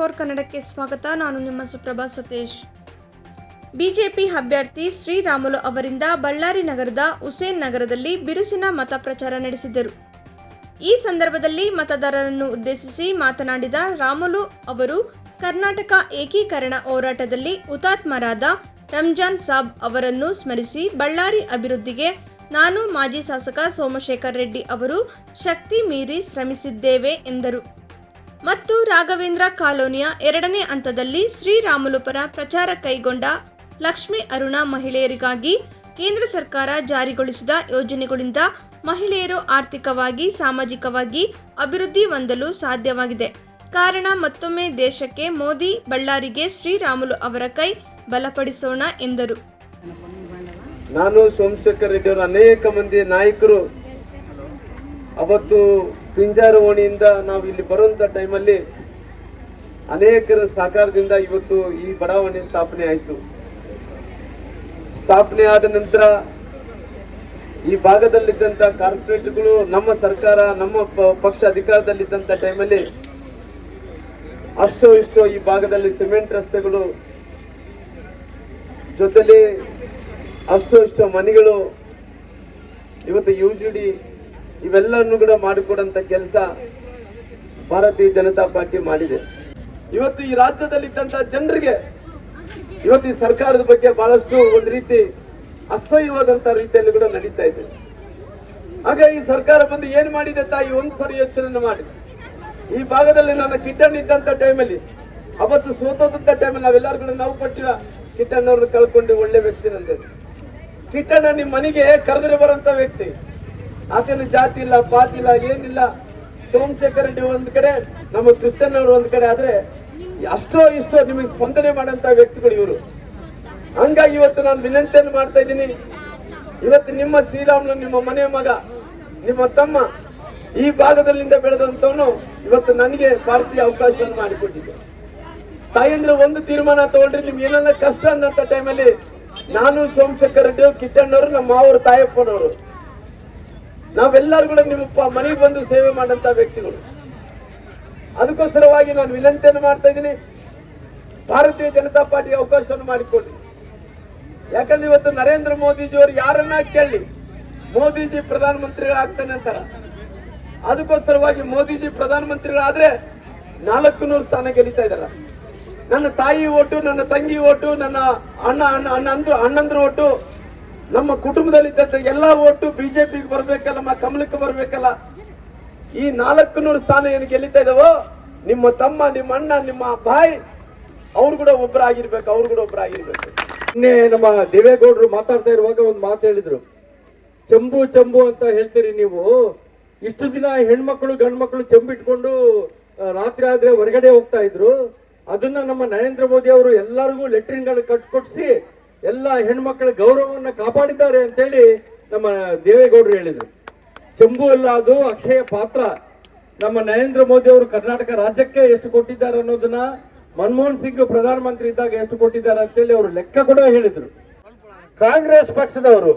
Four ಕನ್ನಡಕ್ಕೆ ಸ್ವಾಗತ. ನಾನು ನಿಮ್ಮ ಸುಪ್ರಭಾ ಸತೀಶ್. ಬಿಜೆಪಿ ಅಭ್ಯರ್ಥಿ ಶ್ರೀರಾಮುಲು ಅವರಿಂದ ಬಳ್ಳಾರಿ ನಗರದ ಹುಸೇನ್ ನಗರದಲ್ಲಿ ಬಿರುಸಿನ ಮತ ಪ್ರಚಾರ ನಡೆಸಿದರು. ಈ ಸಂದರ್ಭದಲ್ಲಿ ಮತದಾರರನ್ನು ಉದ್ದೇಶಿಸಿ ಮಾತನಾಡಿದ ರಾಮುಲು ಅವರು, ಕರ್ನಾಟಕ ಏಕೀಕರಣ ಹೋರಾಟದಲ್ಲಿ ಹುತಾತ್ಮರಾದ ರಂಜಾನ್ ಸಾಬ್ ಅವರನ್ನು ಸ್ಮರಿಸಿ ಬಳ್ಳಾರಿ ಅಭಿವೃದ್ಧಿಗೆ ನಾನು ಮಾಜಿ ಶಾಸಕ ಸೋಮಶೇಖರ್ ರೆಡ್ಡಿ ಅವರು ಶಕ್ತಿ ಮೀರಿ ಶ್ರಮಿಸಿದ್ದೇವೆ ಎಂದರು. ಮತ್ತು ರಾಘವೇಂದ್ರ ಕಾಲೋನಿಯ ಎರಡನೇ ಹಂತದಲ್ಲಿ ಶ್ರೀರಾಮುಲು ಪರ ಪ್ರಚಾರ ಕೈಗೊಂಡ ಲಕ್ಷ್ಮಿ ಅರುಣ ಮಹಿಳೆಯರಿಗಾಗಿ ಕೇಂದ್ರ ಸರ್ಕಾರ ಜಾರಿಗೊಳಿಸಿದ ಯೋಜನೆಗಳಿಂದ ಮಹಿಳೆಯರು ಆರ್ಥಿಕವಾಗಿ, ಸಾಮಾಜಿಕವಾಗಿ ಅಭಿವೃದ್ಧಿ ಹೊಂದಲು ಸಾಧ್ಯವಾಗಿದೆ. ಕಾರಣ ಮತ್ತೊಮ್ಮೆ ದೇಶಕ್ಕೆ ಮೋದಿ ಬಳ್ಳಾರಿಗೆ ಶ್ರೀರಾಮುಲು ಅವರ ಕೈ ಬಲಪಡಿಸೋಣ ಎಂದರು. ನಾನು ಸೋಮಶೇಖರ್ ರೆಡ್ಡಿ ಅನೇಕ ಮಂದಿ ನಾಯಕರು ಅವತ್ತು ಪಿಂಜಾರ ಓಣಿಯಿಂದ ನಾವು ಇಲ್ಲಿ ಬರುವಂತ ಟೈಮಲ್ಲಿ ಅನೇಕರ ಸಹಕಾರದಿಂದ ಇವತ್ತು ಈ ಬಡಾವಣೆ ಸ್ಥಾಪನೆ ಆಯಿತು. ಸ್ಥಾಪನೆ ಆದ ನಂತರ ಈ ಭಾಗದಲ್ಲಿದ್ದಂತ ಕಾರ್ಪೊರೇಟ್ಗಳು, ನಮ್ಮ ಸರ್ಕಾರ, ನಮ್ಮ ಪಕ್ಷ ಅಧಿಕಾರದಲ್ಲಿದ್ದಂತ ಟೈಮಲ್ಲಿ ಅಷ್ಟೋ ಇಷ್ಟೋ ಈ ಭಾಗದಲ್ಲಿ ಸಿಮೆಂಟ್ ರಸ್ತೆಗಳು ಜೊತೆಲಿ ಅಷ್ಟೋ ಇಷ್ಟೋ ಮನೆಗಳು, ಇವತ್ತು ಯು ಜಿ ಡಿ ಇವೆಲ್ಲವನ್ನು ಕೂಡ ಮಾಡಿಕೊಡಂತ ಕೆಲಸ ಭಾರತೀಯ ಜನತಾ ಪಾರ್ಟಿ ಮಾಡಿದೆ. ಇವತ್ತು ಈ ರಾಜ್ಯದಲ್ಲಿದ್ದಂತ ಜನರಿಗೆ ಇವತ್ತು ಈ ಸರ್ಕಾರದ ಬಗ್ಗೆ ಬಹಳಷ್ಟು ಒಂದು ರೀತಿ ಅಸಹ್ಯವಾದಂತ ರೀತಿಯಲ್ಲಿ ಕೂಡ ನಡೀತಾ ಇದೆ. ಹಾಗೆ ಈ ಸರ್ಕಾರ ಬಂದು ಏನ್ ಮಾಡಿದೆ ತಾಯಿ? ಒಂದು ಸರಿ ಯೋಚನೆ ಮಾಡಿ. ಈ ಭಾಗದಲ್ಲಿ ನನ್ನ ಕಿಟ್ಟಣ್ಣ ಇದ್ದಂತ ಟೈಮಲ್ಲಿ ಅವತ್ತು ಸೋತೋದಂತ ಟೈಮಲ್ಲಿ ನಾವೆಲ್ಲರೂ ಕೂಡ ನಾವು ಪಟ್ಟಿನ ಕಿಟ್ಟಣ್ಣವ್ರನ್ನ ಕಳ್ಕೊಂಡು ಒಳ್ಳೆ ವ್ಯಕ್ತಿ ನಂದೆ. ಕಿಟ್ಟಣ್ಣ ನಿಮ್ಮ ಮನೆಗೆ ಕರೆದ್ರೆ ಬರೋಂತ ವ್ಯಕ್ತಿ. ಆತನ ಜಾತಿ ಇಲ್ಲ, ಪಾತಿ ಇಲ್ಲ, ಏನಿಲ್ಲ. ಸೋಮಶೇಖರ್ ರೆಡ್ಡಿ ಒಂದ್ ಕಡೆ, ನಮ್ಮ ಕೃಷ್ಣನವರು ಒಂದ್ ಕಡೆ ಆದ್ರೆ ಅಷ್ಟೋ ಇಷ್ಟೋ ನಿಮಗೆ ಸ್ಪಂದನೆ ಮಾಡಂತ ವ್ಯಕ್ತಿಗಳು ಇವರು. ಹಂಗಾಗಿ ಇವತ್ತು ನಾನು ವಿನಂತಿಯನ್ನು ಮಾಡ್ತಾ ಇದ್ದೀನಿ. ಇವತ್ತು ನಿಮ್ಮ ಶ್ರೀರಾಮ್ಲು ನಿಮ್ಮ ಮನೆಯ ಮಗ, ನಿಮ್ಮ ತಮ್ಮ ಈ ಭಾಗದಲ್ಲಿಂದ ಬೆಳೆದಂತವನು ಇವತ್ತು ನನಗೆ ಪಾರ್ಟಿಯ ಅವಕಾಶವನ್ನು ಮಾಡಿಕೊಟ್ಟಿದ್ದೆ. ತಾಯಂದ್ರೆ ಒಂದು ತೀರ್ಮಾನ ತಗೊಂಡ್ರೆ ನಿಮ್ಗೆ ಏನನ್ನ ಕಷ್ಟ ಅಂದಂತ ಟೈಮಲ್ಲಿ ನಾನು ಸೋಮಶೇಖರ್ ರೆಡ್ಡಿ ಕಿಟ್ಟಣ್ಣವರು, ನಮ್ಮ ಮಾವರು ತಾಯಪ್ಪನವರು ನಾವೆಲ್ಲರೂ ಕೂಡ ನಿಮ್ಮ ಮನೆಗೆ ಬಂದು ಸೇವೆ ಮಾಡಂತ ವ್ಯಕ್ತಿಗಳು. ಅದಕ್ಕೋಸ್ಕರವಾಗಿ ನಾನು ವಿನಂತಿಯನ್ನು ಮಾಡ್ತಾ ಇದ್ದೀನಿ. ಭಾರತೀಯ ಜನತಾ ಪಾರ್ಟಿಗೆ ಅವಕಾಶವನ್ನು ಮಾಡಿಕೊಡಿ. ಯಾಕಂದ್ರೆ ಇವತ್ತು ನರೇಂದ್ರ ಮೋದಿಜಿಯವರು ಯಾರನ್ನ ಕೇಳಿ ಮೋದಿಜಿ ಪ್ರಧಾನಮಂತ್ರಿಗಳಾಗ್ತಾನೆ ಅಂತಾರ? ಅದಕ್ಕೋಸ್ಕರವಾಗಿ ಮೋದಿಜಿ ಪ್ರಧಾನಮಂತ್ರಿಗಳಾದ್ರೆ ನಾಲ್ಕು ನೂರು ಸ್ಥಾನ ಗೆಲ್ಲಿತಾ ಇದಾರ. ನನ್ನ ತಾಯಿ ಓಟು, ನನ್ನ ತಂಗಿ ಓಟು, ನನ್ನ ಅಣ್ಣ ಅಣ್ಣ, ಅಣ್ಣಂದ್ರು, ಅಣ್ಣಂದ್ರ ಓಟು ನಮ್ಮ ಕುಟುಂಬದಲ್ಲಿದ್ದಂತ ಎಲ್ಲಾ ಓಟು ಬಿಜೆಪಿಗೆ ಬರ್ಬೇಕಲ್ಲ ನಮ್ಮ ಕಮಲಕ್ಕೆ ಬರ್ಬೇಕಲ್ಲ, ಈ ನಾಲ್ಕು ನೂರು ಸ್ಥಾನ ಏನು ಗೆಲ್ಲಿತಾ ಇದಾವೋ, ನಿಮ್ಮ ತಮ್ಮ, ನಿಮ್ಮ ಅಣ್ಣ, ನಿಮ್ಮ ಬಾಯಿ, ಅವ್ರು ಕೂಡ ಒಬ್ಬರಾಗಿರ್ಬೇಕು ಅವ್ರು ಕೂಡ ಒಬ್ಬರಾಗಿರ್ಬೇಕು ನಿನ್ನೆ ನಮ್ಮ ದೇವೇಗೌಡರು ಮಾತಾಡ್ತಾ ಇರುವಾಗ ಒಂದು ಮಾತು ಹೇಳಿದ್ರು. ಚಂಬು ಚಂಬು ಅಂತ ಹೇಳ್ತೀರಿ ನೀವು. ಇಷ್ಟು ದಿನ ಹೆಣ್ಮಕ್ಳು, ಗಂಡ್ಮಕ್ಳು ಚಂಬಿಟ್ಕೊಂಡು ರಾತ್ರಿ ಆದ್ರೆ ಹೊರಗಡೆ ಹೋಗ್ತಾ ಇದ್ರು. ಅದನ್ನ ನಮ್ಮ ನರೇಂದ್ರ ಮೋದಿ ಅವರು ಎಲ್ಲರಿಗೂ ಲೆಟ್ರಿನ್ಗಳು ಕಟ್ಕೊಟ್ಸಿ ಎಲ್ಲ ಹೆಣ್ಮಕ್ಳ ಗೌರವವನ್ನ ಕಾಪಾಡಿದ್ದಾರೆ ಅಂತೇಳಿ ನಮ್ಮ ದೇವೇಗೌಡರು ಹೇಳಿದ್ರು. ಚಂಬು ಅಲ್ಲ ಅದು, ಅಕ್ಷಯ ಪಾತ್ರ. ನಮ್ಮ ನರೇಂದ್ರ ಮೋದಿ ಅವರು ಕರ್ನಾಟಕ ರಾಜ್ಯಕ್ಕೆ ಎಷ್ಟು ಕೊಟ್ಟಿದ್ದಾರೆ ಅನ್ನೋದನ್ನ ಮನಮೋಹನ್ ಸಿಂಗ್ ಪ್ರಧಾನಮಂತ್ರಿ ಇದ್ದಾಗ ಎಷ್ಟು ಕೊಟ್ಟಿದ್ದಾರೆ ಅಂತೇಳಿ ಅವರು ಲೆಕ್ಕ ಕೂಡ ಹೇಳಿದ್ರು. ಕಾಂಗ್ರೆಸ್ ಪಕ್ಷದವರು,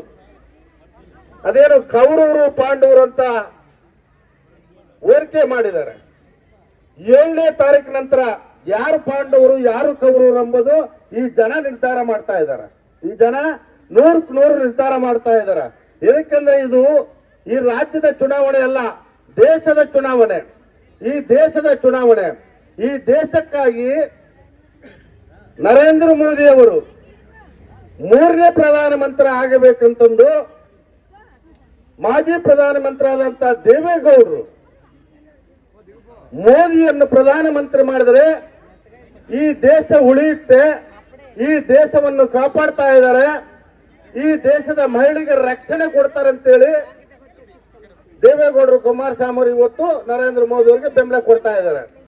ಅದೇನು ಕೌರವರು, ಪಾಂಡವರು ಅಂತ ಓರಿಕೆ ಮಾಡಿದ್ದಾರೆ. ಏಳನೇ ತಾರೀಕು ನಂತರ ಯಾರು ಪಾಂಡವರು, ಯಾರು ಕೌರವರು ಎಂಬುದು ಈ ಜನ ನಿರ್ಧಾರ ಮಾಡ್ತಾ ಇದ್ದಾರೆ. ಈ ಜನ ನೂರಕ್ ನೂರು ನಿರ್ಧಾರ ಮಾಡ್ತಾ ಇದ್ದಾರೆ. ಏಕೆಂದ್ರೆ ಇದು ಈ ರಾಜ್ಯದ ಚುನಾವಣೆ ಅಲ್ಲ, ದೇಶದ ಚುನಾವಣೆ. ಈ ದೇಶದ ಚುನಾವಣೆ. ಈ ದೇಶಕ್ಕಾಗಿ ನರೇಂದ್ರ ಮೋದಿ ಅವರು ಮೂರನೇ ಪ್ರಧಾನಮಂತ್ರಿ ಆಗಬೇಕಂತಂದು ಮಾಜಿ ಪ್ರಧಾನಮಂತ್ರಿ ಆದಂತ ದೇವೇಗೌಡರು ಮೋದಿಯನ್ನು ಪ್ರಧಾನಮಂತ್ರಿ ಮಾಡಿದರೆ ಈ ದೇಶ ಉಳಿಯುತ್ತೆ, ಈ ದೇಶವನ್ನು ಕಾಪಾಡ್ತಾ ಇದ್ದಾರೆ, ಈ ದೇಶದ ಮಹಿಳೆಗೆ ರಕ್ಷಣೆ ಕೊಡ್ತಾರೆ ಅಂತೇಳಿ ದೇವೇಗೌಡರು ಕುಮಾರಸ್ವಾಮಿ ಇವತ್ತು ನರೇಂದ್ರ ಮೋದಿ ಅವರಿಗೆ ಬೆಂಬಲ ಕೊಡ್ತಾ ಇದ್ದಾರೆ.